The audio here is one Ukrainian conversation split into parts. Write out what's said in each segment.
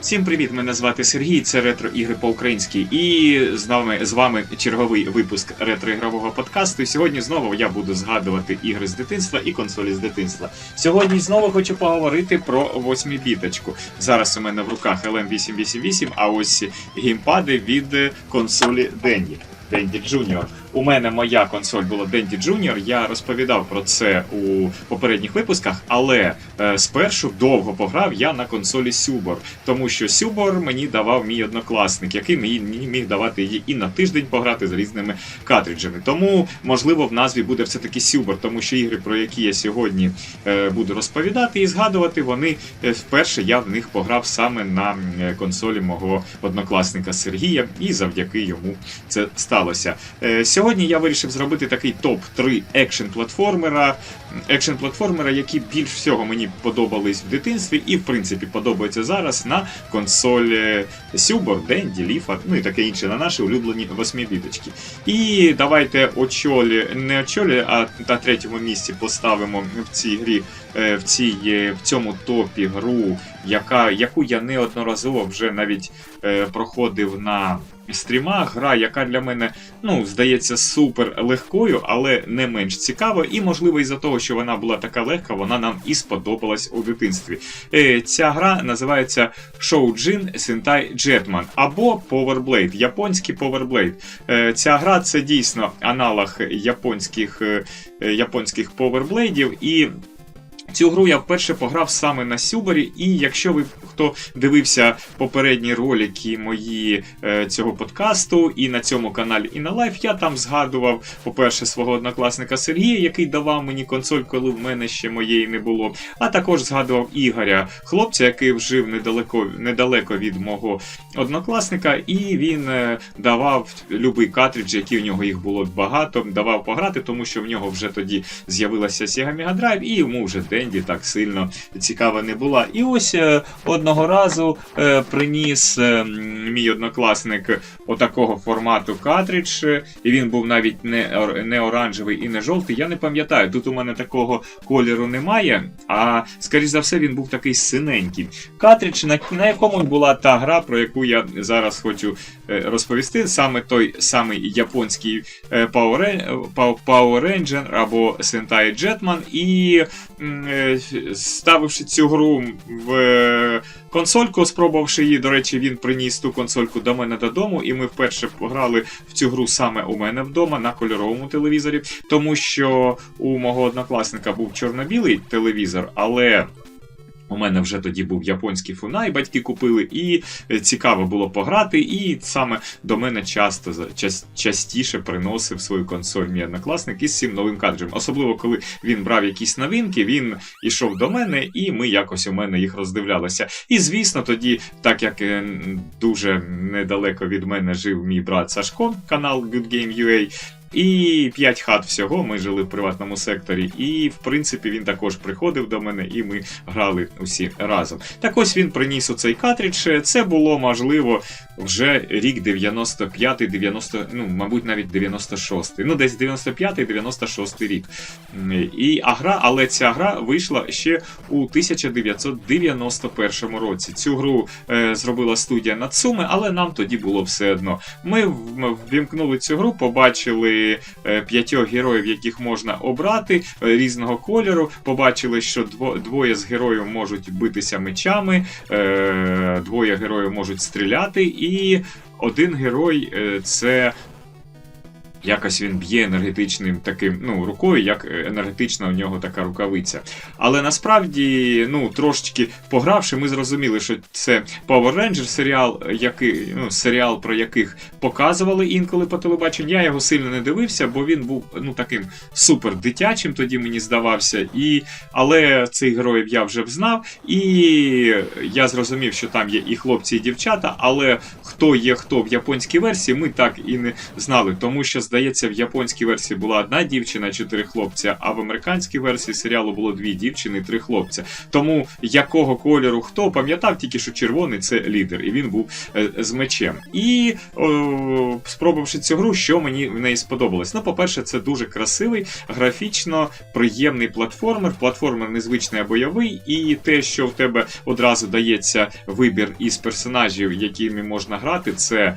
Всім привіт! Мене звати Сергій. Це ретро ігри по-українськи. І з нами з вами черговий випуск ретро-ігрового подкасту. І сьогодні знову я буду згадувати ігри з дитинства і консолі з дитинства. Сьогодні знову хочу поговорити про восьмібіточку. Зараз у мене в руках LM888, а ось геймпади від консолі Dendy. Dendy Junior. У мене моя консоль була Dendy Junior, Я розповідав про це у попередніх випусках, але е, спершу довго пограв я на консолі Сюбор, тому що Сюбор мені давав мій однокласник, який мені міг давати її і на тиждень пограти з різними картриджами. Тому, можливо, в назві буде все-таки Сюбор, тому що ігри, про які я сьогодні е, буду розповідати і згадувати, вони е, вперше я в них пограв саме на е, консолі мого однокласника Сергія, і завдяки йому це сталося. Е, Сьогодні я вирішив зробити такий топ-3 екшн-платформера, екшн-платформера, які більш всього мені подобались в дитинстві і, в принципі, подобаються зараз на консолі Сюбор, Денді, Ліфа, ну і таке інше на наші улюблені восьмібіточки. І давайте очолі, не очолі, а на третьому місці поставимо в цій грі, е, в, цій, е, в цьому топі гру, яка, яку я неодноразово вже навіть е, проходив на стрімах. Гра, яка для мене ну, здається супер легкою, але не менш цікавою. І, можливо, із-за того, що вона була така легка, вона нам і сподобалась у дитинстві. Е, Ця гра називається Shoujin Sentai Jetman або Power Blade, японський Power Blade. Е, Ця гра це дійсно аналог японських, е, японських Power Blade'ів і. Цю гру я вперше пограв саме на Сюборі, і якщо ви хто дивився попередні ролики мої е, цього подкасту, і на цьому каналі, і на лайф, я там згадував, по-перше, свого однокласника Сергія, який давав мені консоль, коли в мене ще моєї не було. А також згадував Ігоря, хлопця, який жив недалеко, недалеко від мого однокласника, і він е, давав любий картридж, який в нього їх було багато, давав пограти, тому що в нього вже тоді з'явилася Sega Mega Drive, і йому вже Денді так сильно цікава не була. І ось е, одного разу е, приніс е, мій однокласник отакого формату картридж, і він був навіть не, не оранжевий і не жовтий. Я не пам'ятаю, тут у мене такого кольору немає, а скоріш за все він був такий синенький. Картридж, на, на якому була та гра, про яку я зараз хочу розповісти, саме той самий японський Power, Ran- Power Ranger або Sentai Jetman, і ставивши цю гру в е, консольку, спробувавши її, до речі, він приніс ту консольку до мене додому, і ми вперше пограли в цю гру саме у мене вдома на кольоровому телевізорі, тому що у мого однокласника був чорно-білий телевізор, але. У мене вже тоді був японський фунай, батьки купили, і е, цікаво було пограти. І саме до мене часто час, частіше приносив свою консоль мій однокласник із цим новим кадроем. Особливо, коли він брав якісь новинки, він ішов до мене, і ми якось у мене їх роздивлялися. І звісно, тоді, так як е, дуже недалеко від мене жив мій брат Сашко, канал Good Game UA, і п'ять хат всього. Ми жили в приватному секторі. І, в принципі, він також приходив до мене, і ми грали усі разом. Так ось він приніс у цей картридж. Це було можливо вже рік 95-90, ну, мабуть, навіть 96-й. Ну, десь 95-96 рік. І, а гра, але ця гра вийшла ще у 1991 році. Цю гру е, зробила студія Нацуми, але нам тоді було все одно. Ми ввімкнули цю гру, побачили е, п'ятьох героїв, яких можна обрати е, різного кольору. Побачили, що двоє з героїв можуть битися мечами, е, двоє героїв можуть стріляти, і один герой це. Якось він б'є енергетичним таким ну, рукою, як е, енергетична у нього така рукавиця. Але насправді, ну, трошечки погравши, ми зрозуміли, що це Power Ranger серіал, який, ну, серіал, про яких показували інколи по телебаченню. Я його сильно не дивився, бо він був ну, таким супер дитячим, тоді мені здавався. І, але цих героїв я вже знав, і я зрозумів, що там є і хлопці, і дівчата, але хто є хто в японській версії, ми так і не знали, тому що здається, в японській версії була одна дівчина, чотири хлопця, а в американській версії серіалу було дві дівчини, три хлопця. Тому якого кольору хто пам'ятав тільки, що червоний це лідер, і він був е, з мечем. І о, спробувавши цю гру, що мені в неї сподобалось. Ну, по-перше, це дуже красивий, графічно приємний платформер. Платформер незвичний а бойовий, і те, що в тебе одразу дається вибір із персонажів, якими можна грати, це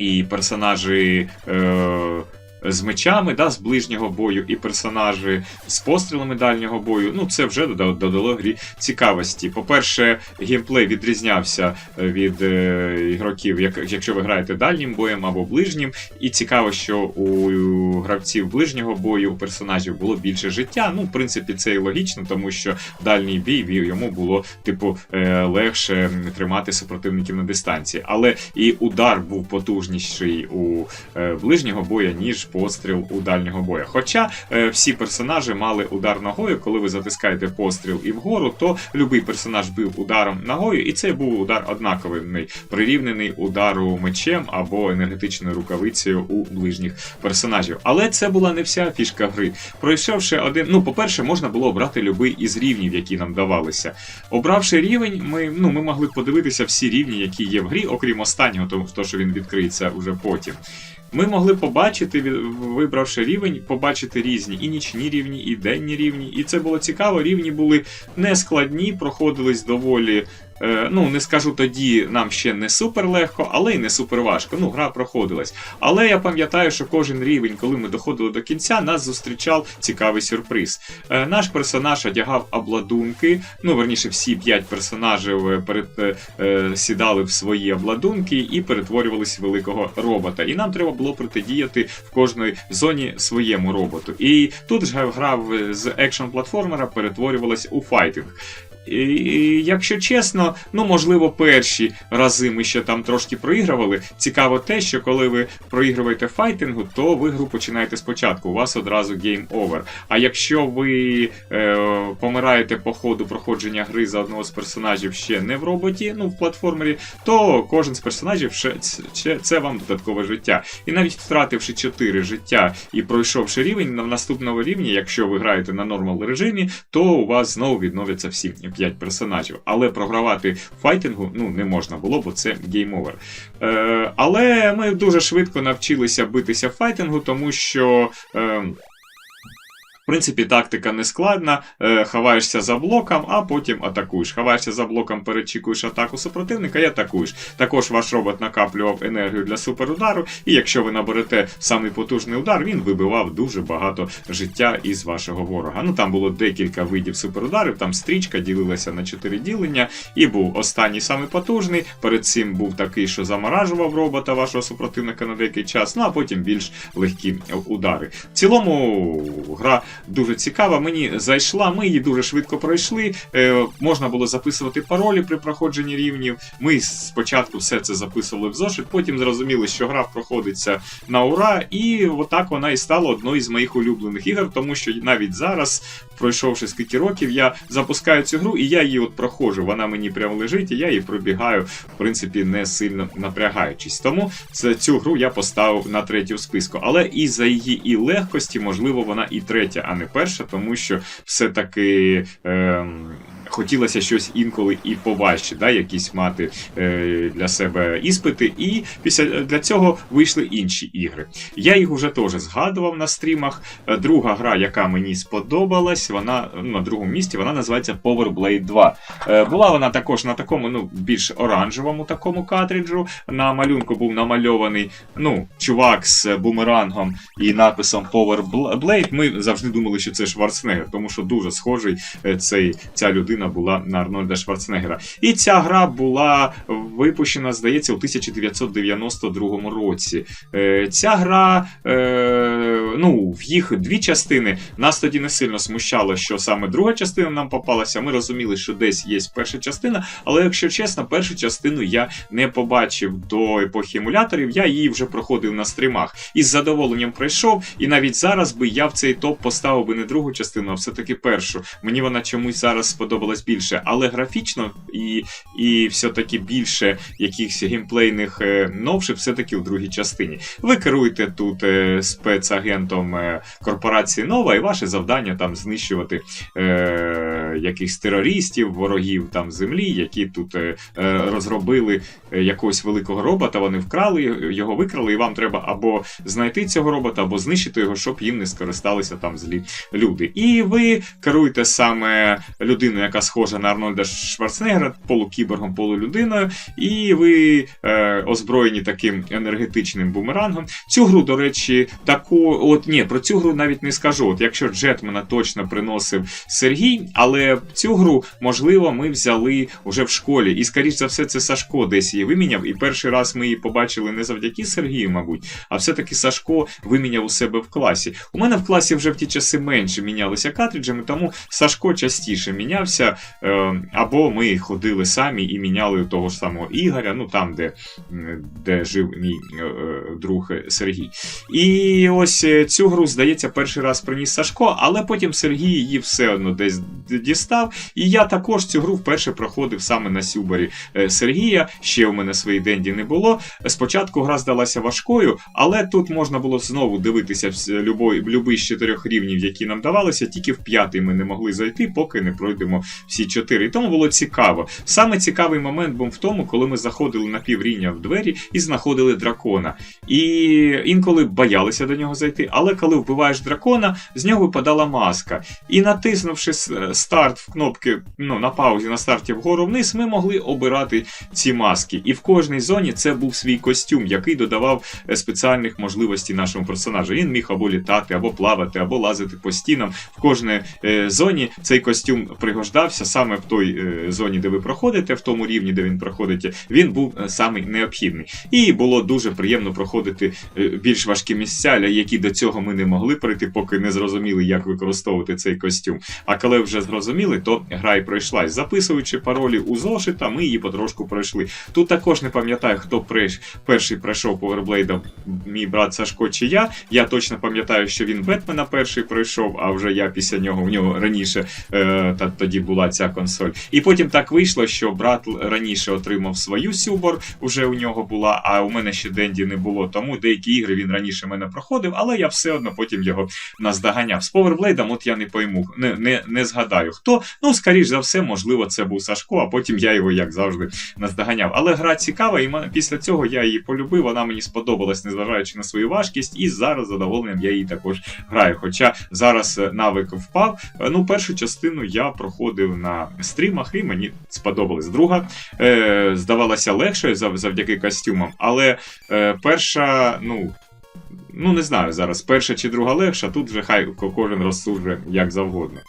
і персонажі. Е- з мечами, да, з ближнього бою, і персонажі з пострілами дальнього бою. Ну, це вже додало, грі цікавості. По-перше, геймплей відрізнявся від е, ігроків, як, якщо ви граєте дальнім боєм або ближнім. І цікаво, що у гравців ближнього бою у персонажів було більше життя. Ну, в принципі, це і логічно, тому що дальній бій йому було, типу, е, легше тримати супротивників на дистанції. Але і удар був потужніший у е, ближнього боя, ніж постріл у дальнього боя. Хоча е, всі персонажі мали удар ногою, коли ви затискаєте постріл і вгору, то будь-який персонаж бив ударом ногою, і це був удар однаковий, прирівнений удару мечем або енергетичною рукавицею у ближніх персонажів. Але це була не вся фішка гри. Пройшовши один, ну, по-перше, можна було обрати будь-який із рівнів, які нам давалися. Обравши рівень, ми ну, ми могли подивитися всі рівні, які є в грі, окрім останнього, тому що він відкриється вже потім. Ми могли побачити, вибравши рівень, побачити різні і нічні рівні, і денні рівні. І це було цікаво. Рівні були не складні, проходились доволі ну, не скажу тоді, нам ще не супер легко, але й не супер важко. Ну, гра проходилась. Але я пам'ятаю, що кожен рівень, коли ми доходили до кінця, нас зустрічав цікавий сюрприз. Е, наш персонаж одягав обладунки. Ну, верніше, всі п'ять персонажів е, перед, сідали в свої обладунки і перетворювались в великого робота. І нам треба було протидіяти в кожної зоні своєму роботу. І тут ж гра з екшн платформера перетворювалась у файтинг. Якщо чесно, ну можливо, перші рази ми ще там трошки проігрували. Цікаво те, що коли ви проігруєте файтингу, то ви гру починаєте спочатку. У вас одразу гейм овер. А якщо ви е, помираєте по ходу проходження гри за одного з персонажів ще не в роботі, ну в платформері, то кожен з персонажів ще, ще це вам додаткове життя. І навіть втративши 4 життя і пройшовши рівень на наступному рівні, якщо ви граєте на нормал режимі, то у вас знову відновляться всі 5 персонажів. Але програвати файтингу ну, не можна було, бо це гейм-овер. Е, Але ми дуже швидко навчилися битися файтингу, тому що. Е, принципі, тактика не складна. Е, ховаєшся за блоком, а потім атакуєш. Ховаєшся за блоком, перечікуєш атаку супротивника і атакуєш. Також ваш робот накаплював енергію для суперудару, і якщо ви наберете самий потужний удар, він вибивав дуже багато життя із вашого ворога. Ну там було декілька видів суперударів, там стрічка ділилася на чотири ділення, і був останній самий потужний. Перед цим був такий, що заморажував робота вашого супротивника на деякий час, ну а потім більш легкі удари. В цілому гра дуже цікава. Мені зайшла, ми її дуже швидко пройшли. Е, Можна було записувати паролі при проходженні рівнів. Ми спочатку все це записували в зошит, потім зрозуміли, що гра проходиться на ура, і отак вона і стала одною з моїх улюблених ігор, тому що навіть зараз, пройшовши скільки років, я запускаю цю гру і я її от проходжу. Вона мені прямо лежить, і я її пробігаю, в принципі, не сильно напрягаючись. Тому цю гру я поставив на третю в списку. Але і за її і легкості, можливо, вона і третя, а не перша, тому що все-таки. Е, хотілося щось інколи і поважче, да, якісь мати е, для себе іспити. І після для цього вийшли інші ігри. Я їх вже теж згадував на стрімах. Е, друга гра, яка мені сподобалась, вона ну, на другому місці вона називається Power Blade 2. Е, була вона також на такому, ну, більш оранжевому такому картриджу. На малюнку був намальований ну, чувак з бумерангом і написом Power Blade. Ми завжди думали, що це Шварценеггер, тому що дуже схожий е, цей, ця людина частина була на Арнольда Шварценеггера. І ця гра була випущена, здається, у 1992 році. Е, ця гра, е, ну, в їх дві частини. Нас тоді не сильно смущало, що саме друга частина нам попалася. Ми розуміли, що десь є перша частина, але якщо чесно, першу частину я не побачив до епохи емуляторів, я її вже проходив на стрімах. І з задоволенням пройшов. І навіть зараз би я в цей топ поставив би не другу частину, а все-таки першу. Мені вона чомусь зараз сподобалася сподобалось більше, але графічно і, і все-таки більше якихось геймплейних е, новших все-таки у другій частині. Ви керуєте тут е, спецагентом е, корпорації Нова, і ваше завдання там знищувати е, якихось терористів, ворогів там землі, які тут е, розробили якогось великого робота. Вони вкрали його, викрали, і вам треба або знайти цього робота, або знищити його, щоб їм не скористалися там злі люди. І ви керуєте саме людиною, яка схожа на Арнольда Шварценеггера, полукіборгом, полулюдиною, і ви е, озброєні таким енергетичним бумерангом. Цю гру, до речі, таку, от ні, про цю гру навіть не скажу. От якщо Джетмена точно приносив Сергій, але цю гру, можливо, ми взяли вже в школі. І, скоріш за все, це Сашко десь її виміняв. І перший раз ми її побачили не завдяки Сергію, мабуть, а все-таки Сашко виміняв у себе в класі. У мене в класі вже в ті часи менше мінялися картриджами, тому Сашко частіше мінявся. Е, або ми ходили самі і міняли того ж самого Ігоря, ну там, де, де жив мій е, е, друг Сергій. І ось цю гру, здається, перший раз приніс Сашко, але потім Сергій її все одно десь дістав. І я також цю гру вперше проходив саме на Сюбарі Сергія. Ще у мене своїй денді не було. Спочатку гра здалася важкою, але тут можна було знову дивитися любой, любий з чотирьох рівнів, які нам давалися. Тільки в п'ятий ми не могли зайти, поки не пройдемо всі чотири. І тому було цікаво. Саме цікавий момент був в тому, коли ми заходили на піврівня в двері і знаходили дракона. І інколи боялися до нього зайти, але коли вбиваєш дракона, з нього випадала маска. І натиснувши старт в кнопки ну, на паузі на старті вгору вниз, ми могли обирати ці маски. І в кожній зоні це був свій костюм, який додавав е, спеціальних можливостей нашому персонажу. Він міг або літати, або плавати, або лазити по стінам. В кожній е, зоні цей костюм пригождався саме в той е, зоні, де ви проходите, в тому рівні, де він проходить, він був е, самий необхідний. І було дуже приємно проходити е, більш важкі місця, які до цього ми не могли пройти, поки не зрозуміли, як використовувати цей костюм. А коли вже зрозуміли, то гра й пройшлась. Записуючи паролі у зошита, ми її потрошку пройшли. Тут також не пам'ятаю, хто перший пройшов Поверблейда, мій брат Сашко чи я. Я точно пам'ятаю, що він Бетмена перший пройшов, а вже я після нього в нього раніше е, та тоді була ця консоль. І потім так вийшло, що брат раніше отримав свою Сюбор, вже у нього була, а у мене ще Денді не було. Тому деякі ігри він раніше мене проходив, але я все одно потім його наздоганяв. З Поверблейдом, от я не пойму, не, не, не згадаю хто. Ну, скоріш за все, можливо, це був Сашко, а потім я його, як завжди, наздоганяв. Але гра цікава, і після цього я її полюбив. Вона мені сподобалась, незважаючи на свою важкість, і зараз задоволенням я її також граю. Хоча зараз е, навик впав. Е, Ну, першу частину я проходив на стрімах, і мені сподобалась. Друга е, здавалася легшою завдяки костюмам, але е, перша, ну. Ну, не знаю зараз, перша чи друга легша, тут вже хай кожен розсуджує як завгодно.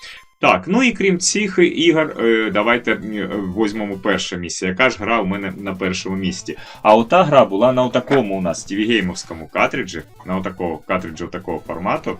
Так, ну і крім цих ігор, е, давайте е, візьмемо перше місце. Яка ж гра у мене на першому місці? А ота гра була на отакому у нас TV-геймовському картриджі, на отакого картриджу такого формату.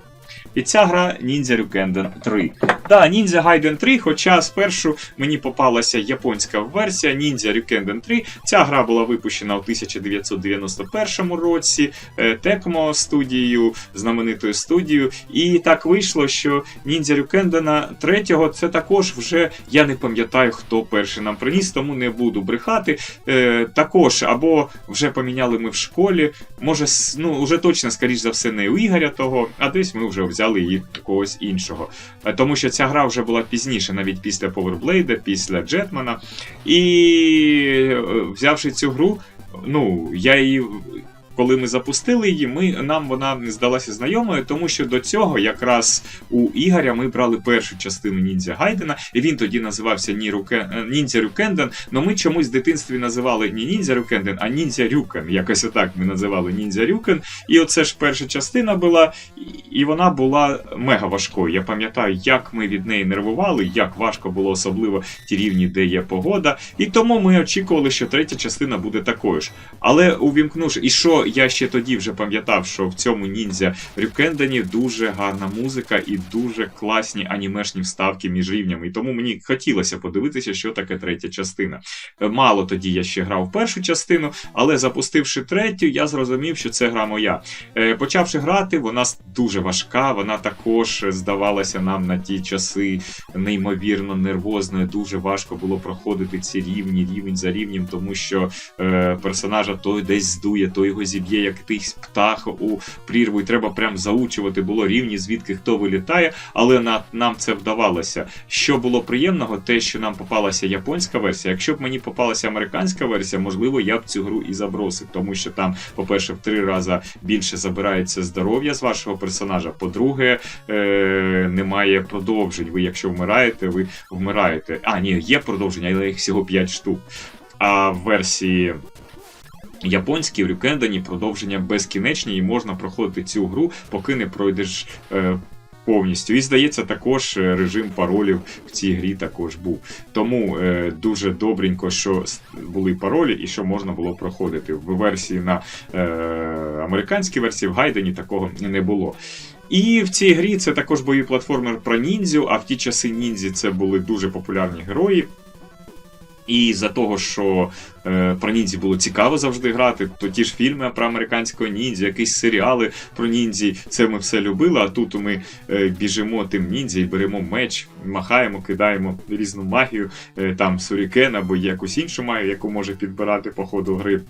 І ця гра Ninja Ryukenden 3. Так, Ninja Gaiden 3, хоча спершу мені попалася японська версія Ninja Ryukenden 3. Ця гра була випущена у 1991 році е, Tecmo студією, знаменитою студією. І так вийшло, що Ninja Ryukenden 3 це також вже я не пам'ятаю, хто перший нам приніс, тому не буду брехати. Е, також або вже поміняли ми в школі, може, ну вже точно, скоріш за все, не у Ігоря того, а десь ми вже взяли її когось іншого. Е, Тому що ця гра вже була пізніше, навіть після Powerblade, після Джетмана. І е, взявши цю гру, ну, я її. Коли ми запустили її, ми, нам вона не здалася знайомою, тому що до цього якраз у Ігоря ми брали першу частину Ніндзя Гайдена, і він тоді називався е, Ніндзя Рюкенден. але ми чомусь в дитинстві називали не Ніндзя Рюкенден, а Ніндзя Рюкен. Якось отак ми називали Ніндзя Рюкен. І оце ж перша частина була, і вона була мега важкою. Я пам'ятаю, як ми від неї нервували, як важко було, особливо ті рівні, де є погода. І тому ми очікували, що третя частина буде такою ж. Але увімкнувши, і що я ще тоді вже пам'ятав, що в цьому ніндзя Рюкендені дуже гарна музика і дуже класні анімешні вставки між рівнями. І тому мені хотілося подивитися, що таке третя частина. Е, Мало тоді я ще грав першу частину, але запустивши третю, я зрозумів, що це гра моя. Е, Почавши грати, вона дуже важка, вона також здавалася нам на ті часи неймовірно нервозною. Дуже важко було проходити ці рівні, рівень за рівнем, тому що е, персонажа той десь здує, то його зіб'є якийсь птах у прірву, і треба прям заучувати було рівні, звідки хто вилітає, але на, нам це вдавалося. Що було приємного, те, що нам попалася японська версія. Якщо б мені попалася американська версія, можливо, я б цю гру і забросив, тому що там, по-перше, в три рази більше забирається здоров'я з вашого персонажа. По-друге, е, немає продовжень. Ви, якщо вмираєте, ви вмираєте. А, ні, є продовження, але їх всього 5 штук. А в версії. Японській в Рюкендані продовження безкінечні, і можна проходити цю гру, поки не пройдеш е, повністю. І здається, також е, режим паролів в цій грі також був. Тому е, дуже добренько, що були паролі і що можна було проходити. В версії на е, американській версії в Гайдені такого не було. І в цій грі це також бойовий платформер про ніндзю, а в ті часи ніндзі це були дуже популярні герої. І за того, що е, про ніндзі було цікаво завжди грати, то ті ж фільми про американського ніндзя, якісь серіали про ніндзі, це ми все любили. А тут ми е, біжимо тим ніндзя і беремо меч, махаємо, кидаємо різну магію, е, там сурікен або якусь іншу магію, яку може підбирати по ходу гри.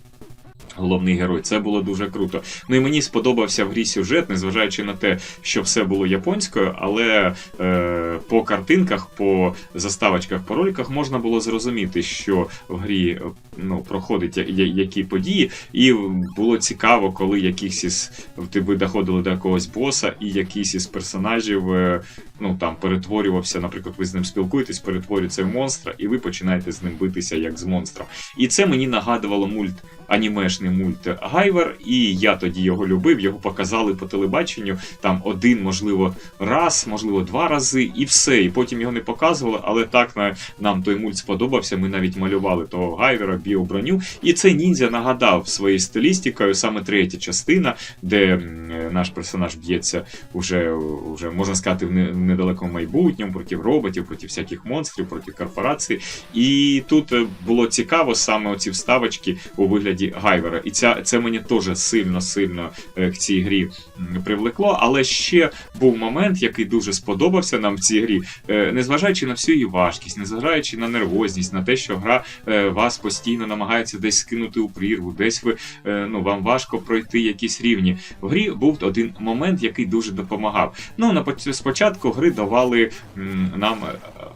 Головний герой, це було дуже круто. Ну і мені сподобався в грі сюжет, незважаючи на те, що все було японською, але е, по картинках, по заставочках, по роликах можна було зрозуміти, що в грі ну, проходить я- я- які події, і було цікаво, коли якісь із ви доходили до якогось боса, і якийсь із персонажів е, ну там перетворювався, наприклад, ви з ним спілкуєтесь, перетворюється в монстра, і ви починаєте з ним битися як з монстром. І це мені нагадувало мульт анімешний мульт Гайвер, і я тоді його любив. Його показали по телебаченню там один, можливо, раз, можливо, два рази, і все. І потім його не показували, але так на, нам той мульт сподобався. Ми навіть малювали того Гайвера, біоброню. І це ніндзя нагадав своєю стилістикою, саме третя частина, де наш персонаж б'ється уже, уже можна сказати, в недалекому майбутньому проти роботів, проти всяких монстрів, проти корпорацій. І тут е, було цікаво саме оці вставочки у вигляді Гайвера. І ця, це мені теж сильно-сильно е, к цій грі привлекло. Але ще був момент, який дуже сподобався нам в цій грі, Е, незважаючи на всю її важкість, незважаючи на нервозність, на те, що гра е, вас постійно намагається десь скинути у прірву, десь ви ну вам важко пройти якісь рівні. В грі був один момент, який дуже допомагав. Ну на спочатку гри давали нам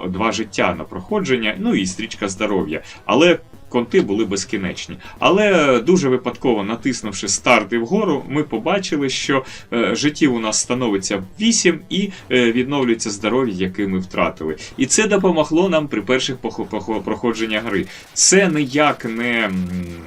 два життя на проходження, ну і стрічка здоров'я. Але конти були безкінечні. Але дуже випадково натиснувши старт і вгору, ми побачили, що е, життів у нас становиться 8 і е, відновлюється здоров'я, яке ми втратили. І це допомогло нам при перших проходженнях гри. Це ніяк не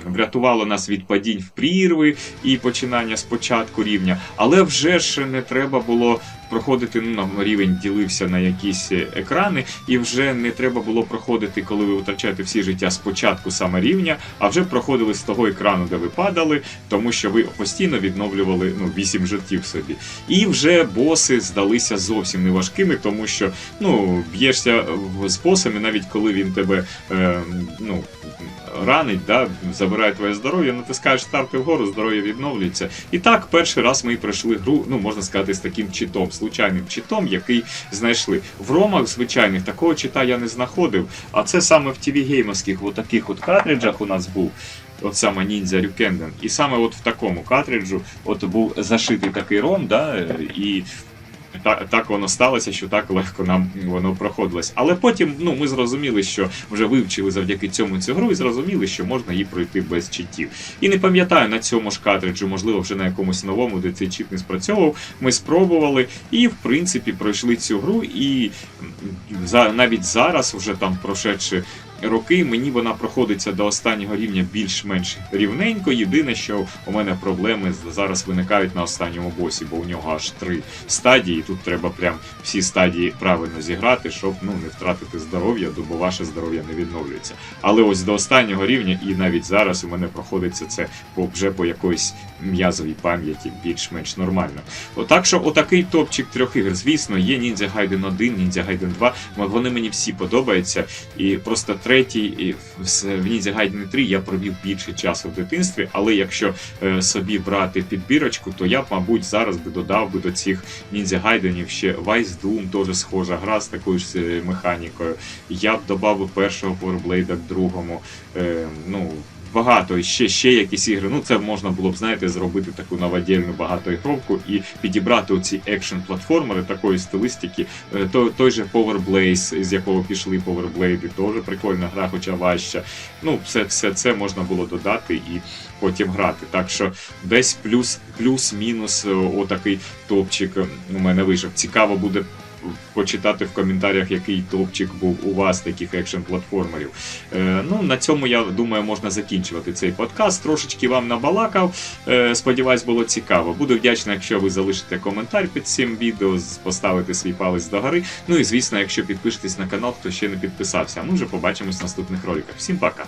врятувало нас від падінь в прірви і починання спочатку рівня, але вже ж не треба було проходити. Ну нам рівень ділився на якісь екрани, і вже не треба було проходити, коли ви втрачаєте всі життя спочатку саме рівня, а вже проходили з того екрану, де ви падали, тому що ви постійно відновлювали ну 8 життів собі. І вже боси здалися зовсім не важкими, тому що ну б'єшся з босами, навіть коли він тебе е, ну. Ранить, да, забирає твоє здоров'я, натискаєш старт і вгору, здоров'я відновлюється. І так, перший раз ми пройшли гру, ну можна сказати, з таким читом, случайним читом, який знайшли. В ромах звичайних такого чита я не знаходив. А це саме в tv геймовських от картриджах у нас був. От саме ніндзя Рюкенден. І саме от в такому картриджу от був зашитий такий ром, да, і так, так воно сталося, що так легко нам воно проходилось. Але потім ну, ми зрозуміли, що вже вивчили завдяки цьому цю гру і зрозуміли, що можна її пройти без читів. І не пам'ятаю на цьому ж картриджу, можливо, вже на якомусь новому, де цей чит не спрацьовував. Ми спробували і, в принципі, пройшли цю гру. І за, навіть зараз, вже там прошедши роки. Мені вона проходиться до останнього рівня більш-менш рівненько. Єдине, що у мене проблеми зараз виникають на останньому босі, бо у нього аж три стадії. Тут треба прям всі стадії правильно зіграти, щоб ну не втратити здоров'я, бо ваше здоров'я не відновлюється. Але ось до останнього рівня, і навіть зараз у мене проходиться це по вже по якоїсь м'язовій пам'яті більш-менш нормально. Отак що отакий топчик трьох ігр. Звісно, є Ninja Gaiden 1, Ninja Gaiden 2. Вони мені всі подобаються. І просто третій і в Ninja Gaiden 3 я провів більше часу в дитинстві, але якщо е, собі брати підбірочку, то я б, мабуть, зараз би додав би до цих ніндзя гайденів ще Vice Doom, теж схожа гра з такою ж е, механікою. Я б додав першого Warblade к другому. Е, ну, багато, і ще, ще якісь ігри. Ну, це можна було б, знаєте, зробити таку новодільну багатоігровку і підібрати оці екшн-платформери такої стилистики. Е, то- той же Power Blaze, з якого пішли Power Blade, теж прикольна гра, хоча важча. Ну, все, все це можна було додати і потім грати. Так що десь плюс, плюс-мінус е, отакий топчик е, у мене вийшов. Цікаво буде. Почитати в коментарях, який топчик був у вас таких екшн платформерів. Е, ну на цьому я думаю, можна закінчувати цей подкаст. Трошечки вам набалакав. Е, сподіваюсь, було цікаво. Буду вдячний, якщо ви залишите коментар під цим відео, поставите свій палець догори. Ну і звісно, якщо підпишетесь на канал, хто ще не підписався. Ми вже побачимось в наступних роликах. Всім пока!